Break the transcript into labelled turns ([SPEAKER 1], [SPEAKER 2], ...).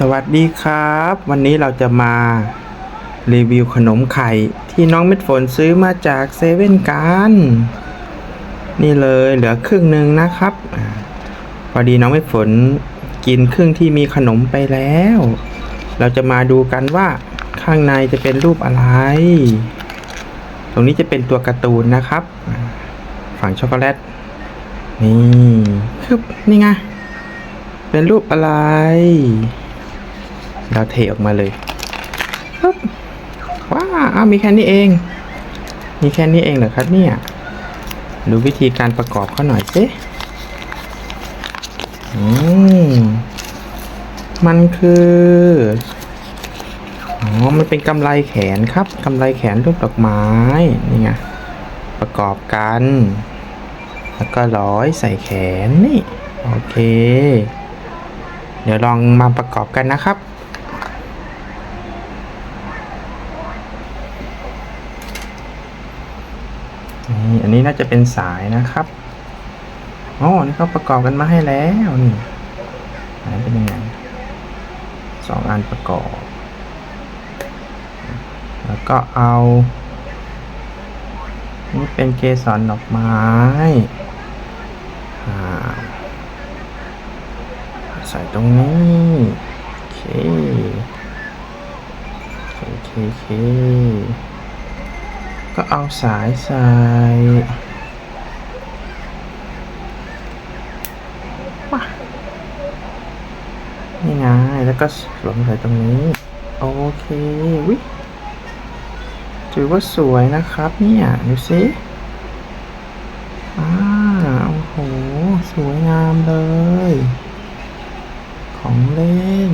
[SPEAKER 1] สวัสดีครับ วันนี้เราจะมารีวิวขนมไข่ที่น้องเม็ดฝนซื้อมาจากเซเว่นกันนี่เลยเหลือครึ่งหนึ่งนะครับพอดีน้องเม็ดฝนกินครึ่งที่มีขนมไปแล้ว เราจะมาดูกันว่าข้างในจะเป็นรูปอะไร ตรงนี้จะเป็นตัวการ์ตูนนะครับ ฝั่งช็อกโกแลตนี่คึบนี่ไงเป็นรูปอะไร เราเทออกมาเลยปึ๊บว้าวอ้าวมีแค่นี้เอง มีแค่นี้เองเหรอครับเนี่ย ดูวิธีการประกอบเขาหน่อยสิอืมมันคืออ๋อมันเป็นกำไรแขนครับกำไรแขนรูปดอกไม้นี่ไงประกอบกัน แล้วก็ร้อยใส่แขนนี่ โอเค เดี๋ยวลองมาประกอบกันนะครับ นี่อันนี้น่าจะเป็นสายนะครับอ๋อนี่เขาประกอบกันมาให้แล้วนี่นเป็นยังไงสองอันประกอบ แล้วก็เอา นี่เป็นเกสรดอกไม้าใส่ตรงนี้โอเคโอเคโอเค ก็เอาสายใส่ว้านี่ไงแล้วก็สวมใส่ตรงนี้ โอเค วิ ถือว่าสวยนะครับเนี่ย ดูสิอ่าโอ้โห สวยงามเลย ของเล่น